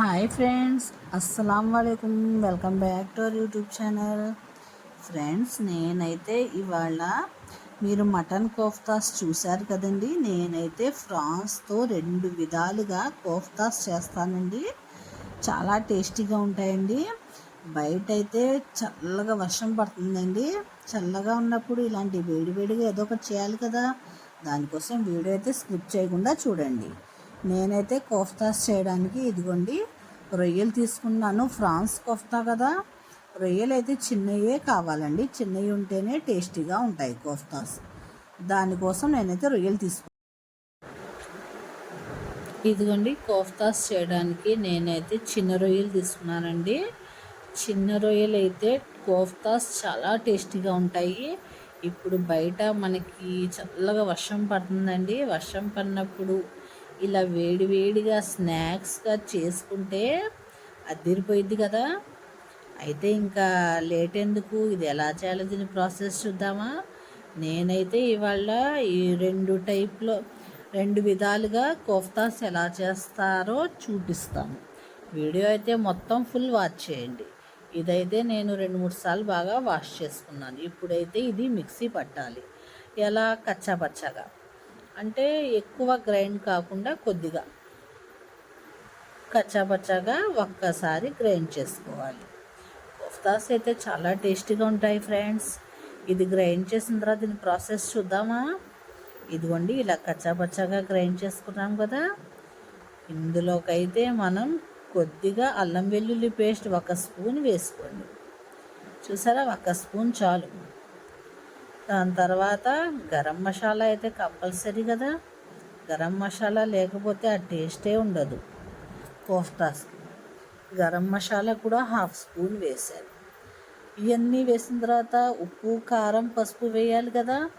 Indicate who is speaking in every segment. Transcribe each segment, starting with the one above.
Speaker 1: Hi friends అస్సలం వాలేకుమ్ welcome back to our YouTube channel. Friends నేనైతే ఇవాళ మీరు మటన్ కోఫ్తాస్ చూశారు కదండి. నేనైతే ఫ్రాన్స్తో రెండు విధాలుగా కోఫ్తాస్ చేస్తానండి. చాలా టేస్టీగా ఉంటాయండి. బయట అయితే చల్లగా వర్షం పడుతుందండి. చల్లగా ఉన్నప్పుడు ఇలాంటి వేడివేడిగా ఏదో ఒకటి చేయాలి కదా. దానికోసం వీడియో అయితే స్కిప్ చేయకుండా చూడండి. నేనైతే కోఫ్తాస్ చేయడానికి ఇదిగోండి రొయ్యలు తీసుకున్నాను. ఫ్రాన్స్ కోఫ్తా కదా రొయ్యలు అయితే చిన్నయే కావాలండి. చిన్నవి ఉంటేనే టేస్టీగా ఉంటాయి కోఫ్తాస్. దానికోసం నేనైతే రొయ్యలు తీసుకున్నాను ఇదిగోండి కోఫ్తాస్ చేయడానికి నేనైతే చిన్న రొయ్యలు తీసుకున్నానండి. చిన్న రొయ్యలు అయితే కోఫ్తాస్ చాలా టేస్టీగా ఉంటాయి. ఇప్పుడు బయట మనకి చల్లగా వర్షం పడుతుందండి. వర్షం పడినప్పుడు ఇలా వేడివేడిగా స్నాక్స్గా చేసుకుంటే అదిరిపోయింది కదా. అయితే ఇంకా లేట్ ఎందుకు? ఇది ఎలా చేయాలో దీని ప్రాసెస్ చూద్దామా? నేనైతే ఇవాళ ఈ రెండు టైప్లో రెండు విధాలుగా కోఫ్తాస్ ఎలా చేస్తారో చూపిస్తాను. వీడియో అయితే మొత్తం ఫుల్ వాచ్ చేయండి. ఇదైతే నేను రెండు మూడు సార్లు బాగా వాష్ చేసుకున్నాను. ఇప్పుడైతే ఇది మిక్సీ పట్టాలి. ఎలా? కచ్చాపచ్చగా అంటే ఎక్కువ గ్రైండ్ కాకుండా కొద్దిగా కచ్చాపచ్చాగా ఒక్కసారి గ్రైండ్ చేసుకోవాలి. కోఫ్తాస్ అయితే చాలా టేస్టీగా ఉంటాయి ఫ్రెండ్స్. ఇది గ్రైండ్ చేసిన తర్వాత దీని ప్రాసెస్ చూద్దామా? ఇదిగోండి ఇలా కచ్చాపచ్చాగా గ్రైండ్ చేసుకున్నాం కదా. ఇందులోకైతే మనం కొద్దిగా అల్లం వెల్లుల్లి పేస్ట్ ఒక స్పూన్ వేసుకోండి. చూసారా? ఒక స్పూన్ చాలు. దాని తర్వాత గరం మసాలా అయితే కంపల్సరీ కదా. గరం మసాలా లేకపోతే ఆ టేస్టే ఉండదు. కోఫ్తాస్. గరం మసాలా కూడా హాఫ్ స్పూన్ వేసాను ఇవన్నీ వేసిన తర్వాత ఉప్పు కారం పసుపు వేయాలి కదా.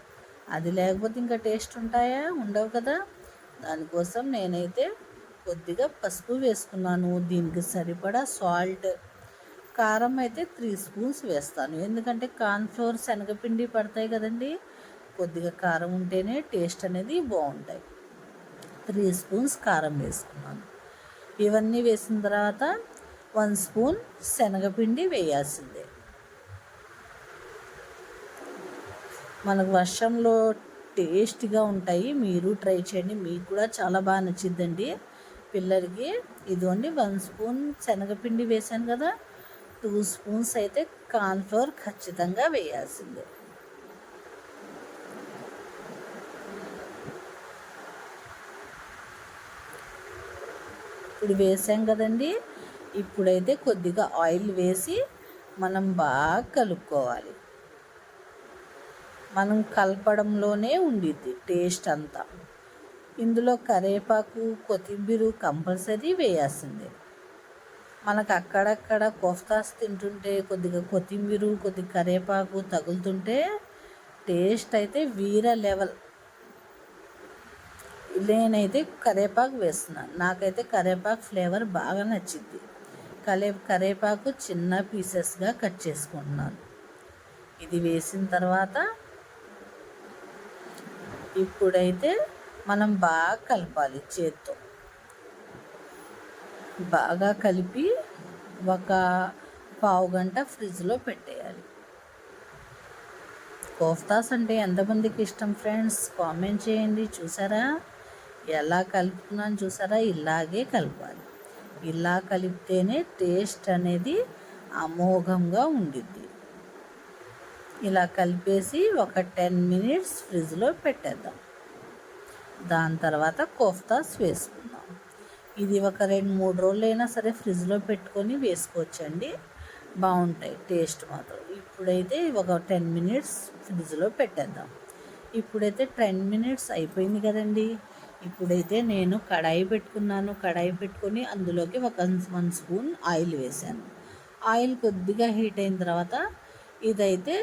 Speaker 1: అది లేకపోతే ఇంకా టేస్ట్ ఉంటాయా? ఉండవు కదా. దానికోసం నేనైతే కొద్దిగా పసుపు వేసుకున్నాను. దీనికి సరిపడా సాల్ట్ కారం అయితే త్రీ స్పూన్స్ వేస్తాను. ఎందుకంటే కార్న్ఫ్లోర్ శనగపిండి పడతాయి కదండి కొద్దిగా కారం ఉంటేనే టేస్ట్ అనేది బాగుంటాయి. త్రీ స్పూన్స్ కారం వేసుకున్నాను. ఇవన్నీ వేసిన తర్వాత వన్ స్పూన్ శనగపిండి వేయాల్సిందే. మనకు వర్షంలో టేస్ట్గా ఉంటాయి. మీరు ట్రై చేయండి. మీకు కూడా చాలా బాగా నచ్చిద్దండి. పిల్లలకి ఇదిగోండి వన్ స్పూన్ శనగపిండి వేసాను కదా టూ స్పూన్స్ అయితే కార్న్ఫ్లోర్ ఖచ్చితంగా వేయాల్సిందే. ఇప్పుడు వేసాం కదండి. ఇప్పుడైతే కొద్దిగా ఆయిల్ వేసి మనం బాగా కలుపుకోవాలి. మనం కలపడంలోనే ఉండిద్ది టేస్ట్ అంతా. ఇందులో కరేపాకు కొత్తిమీర కంపల్సరీ వేయాల్సిందే. మనకు అక్కడక్కడ కోఫ్తాస్ తింటుంటే కొద్దిగా కొత్తిమీర కొద్దిగా కరేపాకు తగులుతుంటే టేస్ట్ అయితే వీర లెవెల్. నేనైతే కరేపాకు వేస్తున్నాను నాకైతే కరేపాకు ఫ్లేవర్ బాగా నచ్చింది. కలే కరేపాకు చిన్న పీసెస్గా కట్ చేసుకుంటున్నాను. ఇది వేసిన తర్వాత ఇప్పుడైతే మనం బాగా కలపాలి చేత్తో. బాగా కలిపి ఒక పావు గంట ఫ్రిడ్జ్లో పెట్టేయాలి. కోఫ్తాస్ అంటే ఎంతమందికి ఇష్టం ఫ్రెండ్స్? కామెంట్ చేయండి. చూసారా? ఎలా కలుపుతున్నాను చూసారా? ఇలాగే కలపాలి. ఇలా కలిపితేనే టేస్ట్ అనేది అమోఘంగా ఉండిద్ది. ఇలా కలిపేసి ఒక టెన్ మినిట్స్ ఫ్రిడ్జ్లో పెట్టేద్దాం. దాని తర్వాత కోఫ్తాస్ వేసుకుందాం. ఇది ఒక రెండు మూడు రోజులు అయినా సరే ఫ్రిడ్జ్లో పెట్టుకొని వేసుకోవచ్చండి. బాగుంటాయి టేస్ట్ మాత్రం. ఇప్పుడైతే ఒక టెన్ మినిట్స్ ఫ్రిడ్జ్లో పెట్టేద్దాం. ఇప్పుడైతే టెన్ మినిట్స్ అయిపోయింది కదండి. ఇప్పుడైతే నేను కడాయి పెట్టుకున్నాను. కడాయి పెట్టుకొని అందులోకి ఒక వన్ స్పూన్ ఆయిల్ వేసాను. ఆయిల్ కొద్దిగా హీట్ అయిన తర్వాత ఇదైతే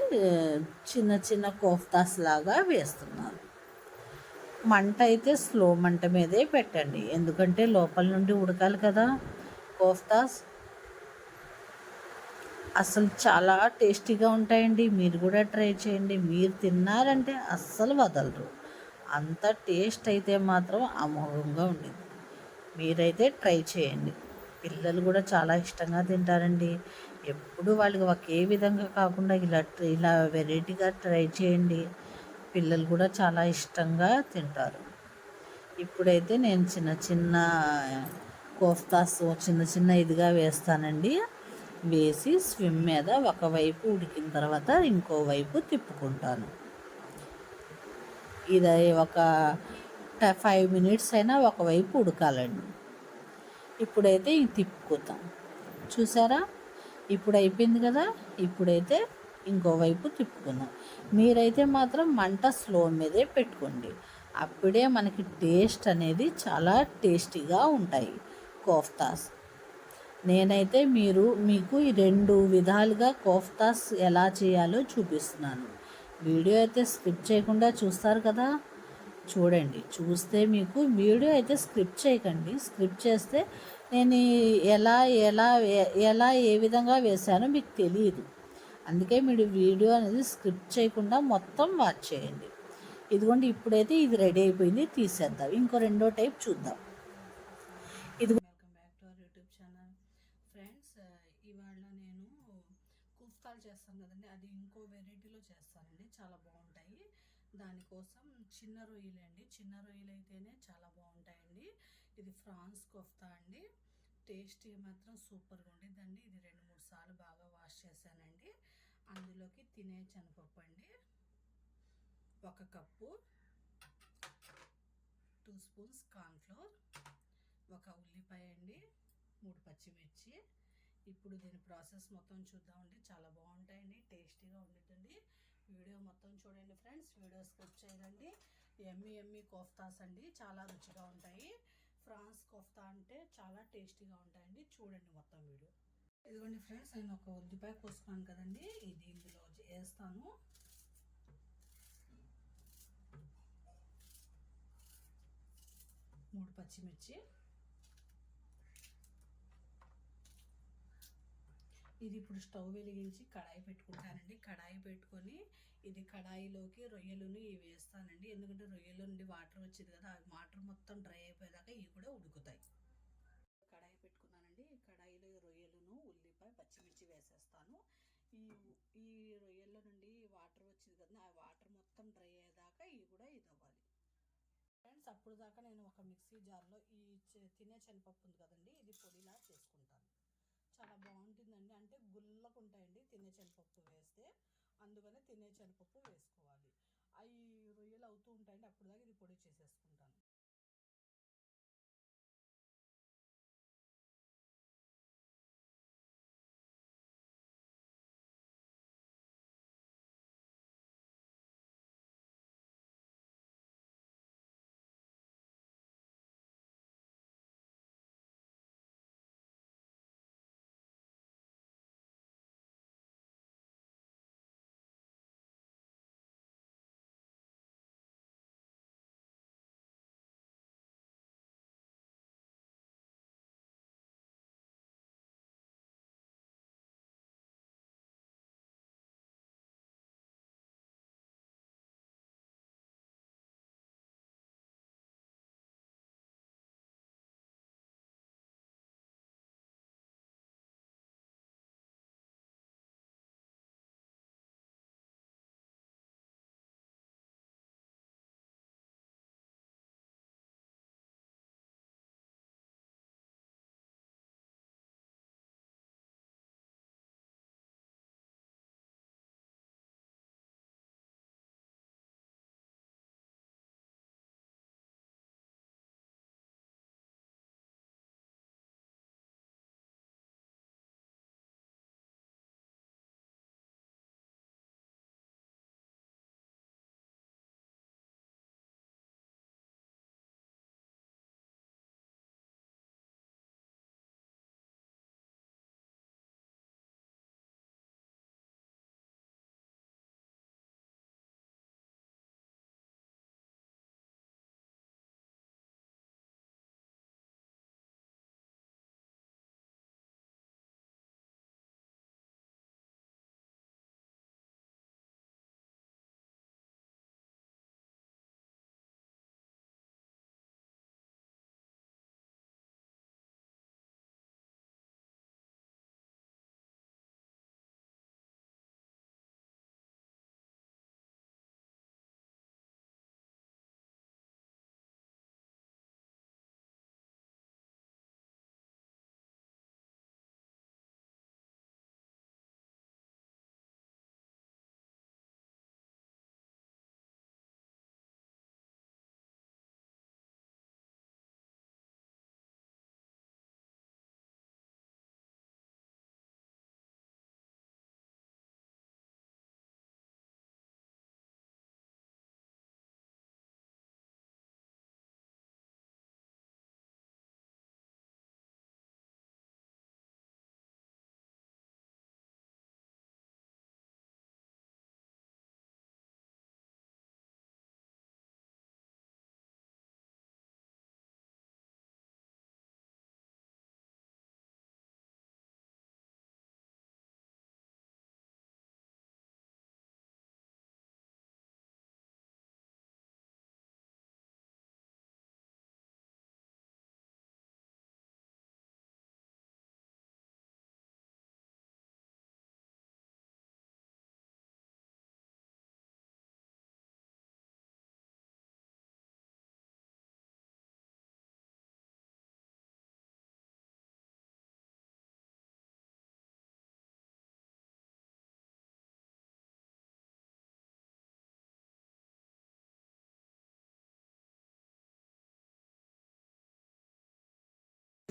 Speaker 1: చిన్న చిన్న కోఫ్తాస్ లాగా వేస్తున్నాను. మంట అయితే స్లో మంట మీదే పెట్టండి. ఎందుకంటే లోపల నుండి ఉడకాలి కదా. కోఫ్తాస్ అసలు చాలా టేస్టీగా ఉంటాయండి. మీరు కూడా ట్రై చేయండి. మీరు తిన్నారంటే అస్సలు వదలరు. అంత టేస్ట్ అయితే మాత్రం అమోఘంగా ఉండింది. మీరైతే ట్రై చేయండి.
Speaker 2: పిల్లలు కూడా చాలా ఇష్టంగా తింటారండి. ఎప్పుడు వాళ్ళకి ఒకే విధంగా కాకుండా ఇలా ఇలా వెరైటీగా ట్రై చేయండి. పిల్లలు కూడా చాలా ఇష్టంగా తింటారు. ఇప్పుడైతే నేను చిన్న చిన్న కోఫ్తాస్ చిన్న చిన్న ఇదిగా వేస్తానండి. వేసి స్విమ్ మీద ఒకవైపు ఉడికిన తర్వాత ఇంకోవైపు తిప్పుకుంటాను. ఇది ఒక ఫైవ్ మినిట్స్ అయినా ఒకవైపు ఉడకాలండి. ఇప్పుడైతే ఇది తిప్పుకుంటాం చూసారా? ఇప్పుడు అయిపోయింది కదా? ఇప్పుడైతే ఇంకోవైపు తిప్పుకుందాం. మీరైతే మాత్రం మంట స్లో మీదే పెట్టుకోండి. అప్పుడే మనకి టేస్ట్ అనేది చాలా టేస్టీగా ఉంటాయి. కోఫ్తాస్. నేనైతే మీరు మీకు ఈ రెండు విధాలుగా కోఫ్తాస్ ఎలా చేయాలో చూపిస్తున్నాను. వీడియో అయితే స్కిప్ చేయకుండా చూస్తారు కదా? చూడండి. చూస్తే మీకు వీడియో అయితే స్క్రిప్ట్ చేయకండి. స్క్రిప్ట్ చేస్తే నేను ఎలా ఎలా ఎలా ఏ విధంగా వేశానో మీకు తెలియదు. అందుకే మీరు వీడియో అనేది స్క్రిప్ట్ చేయకుండా మొత్తం వాచ్ చేయండి. ఇదిగోండి ఇప్పుడైతే ఇది రెడీ అయిపోయింది తీసేద్దాం. ఇంకో రెండో టైప్ చూద్దాం. ఇది welcome back to our YouTube channel friends ఇవాళ నేను కుఫ్తాలు చేస్తాను కదండి. అది ఇంకో వెరైటీలో చేస్తానండి. చాలా బాగుంటాయి. దానికోసం చిన్న రొయ్యలు అండి. చిన్న రొయ్యలు అయితేనే చాలా బాగుంటాయండి. ఇది ఫ్రాన్స్ కొఫ్తా అండి. టేస్ట్ మాత్రం సూపర్గా ఉండిద్దండి ఇది రెండు మూడు సార్లు బాగా వాష్ చేశానండి. అందులోకి తినే శనగపప్పు అండి. ఒక కప్పు టూ స్పూన్స్ కార్న్ఫ్లోర్ ఒక ఉల్లిపాయ అండి మూడు పచ్చిమిర్చి. ఇప్పుడు దీని ప్రాసెస్ మొత్తం చూద్దామండి. చాలా బాగుంటాయండి టేస్టీగా ఉండిద్దండి. వీడియో మొత్తం చూడండి ఫ్రెండ్స్. వీడియో స్కిప్ చేయదండి ఎమ్మి ఎమ్మి కోఫ్తాస్ అండి. చాలా రుచిగా ఉంటాయి. ఫ్రాన్స్ కోఫ్తా అంటే చాలా టేస్టీగా ఉంటాయండి. చూడండి మొత్తం వీడియో. ఇదిగోండి ఫ్రెండ్స్ నేను ఒక ఉద్దిపాయ కోసుకున్నాను కదండి. ఇది ఇందులో వేస్తాను. మూడు పచ్చిమిర్చి. ఇది ఇప్పుడు స్టవ్ వెలిగించి కడాయి పెట్టుకుంటానండి. కడాయి పెట్టుకొని ఇది కడాయిలోకి రొయ్యలను ఇవి వేస్తానండి. ఎందుకంటే రొయ్యల నుండి వాటర్ వచ్చేది కదా ఆ వాటర్ మొత్తం డ్రై అయిపోయేదాకా ఇవి కూడా ఉడుకుతాయి కడాయి పెట్టుకున్నానండి ఈ కడాయిలో రొయ్యలను ఉల్లిపాయ పచ్చిమిర్చి వేసేస్తాను ఈ ఈ రొయ్యల నుండి వాటర్ వచ్చింది కదా ఆ వాటర్ మొత్తం డ్రై అయ్యేదాకా ఇవి కూడా ఇది అవ్వాలి ఫ్రెండ్స్ అప్పుడు దాకా నేను ఒక మిక్సీ జార్లో ఈ తినే శనపప్పు ఉంది కదండి ఇది పొడిలా చేసుకుంటాను. చాలా బాగుంటుందండి. అంటే గుల్లకు ఉంటాయండి తినే శనపప్పు వేస్తే. అందుకనే తినే శనగపప్పు వేసుకోవాలి. అవి రొయ్యలు అవుతూ ఉంటాయండి అప్పుడు దాకా ఇది పొడి చేసేసుకుంటాను.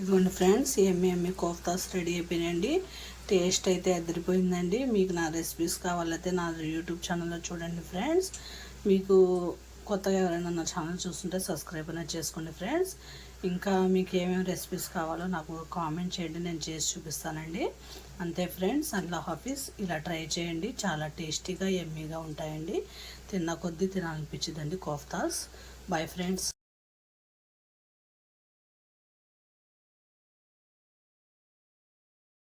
Speaker 2: ఇదిగోండి ఫ్రెండ్స్ ఎమ్మె ఎమ్మె కోఫ్తాస్ రెడీ అయిపోయినాయండి. టేస్ట్ అయితే ఎదిరిపోయిందండి. మీకు నా రెసిపీస్ కావాలైతే నా యూట్యూబ్ ఛానల్లో చూడండి ఫ్రెండ్స్. మీకు కొత్తగా ఎవరైనా నా ఛానల్ చూస్తుంటే సబ్స్క్రైబ్ అనేది చేసుకోండి ఫ్రెండ్స్. ఇంకా మీకు ఏమేమి రెసిపీస్ కావాలో నాకు కామెంట్ చేయండి నేను చేసి చూపిస్తానండి. అంతే ఫ్రెండ్స్ అల్లా హాఫీస్. ఇలా ట్రై చేయండి. చాలా టేస్టీగా ఎమ్మీగా ఉంటాయండి. తిన్న కొద్దీ తినాలనిపించిందండి కోఫ్తాస్. Bye friends.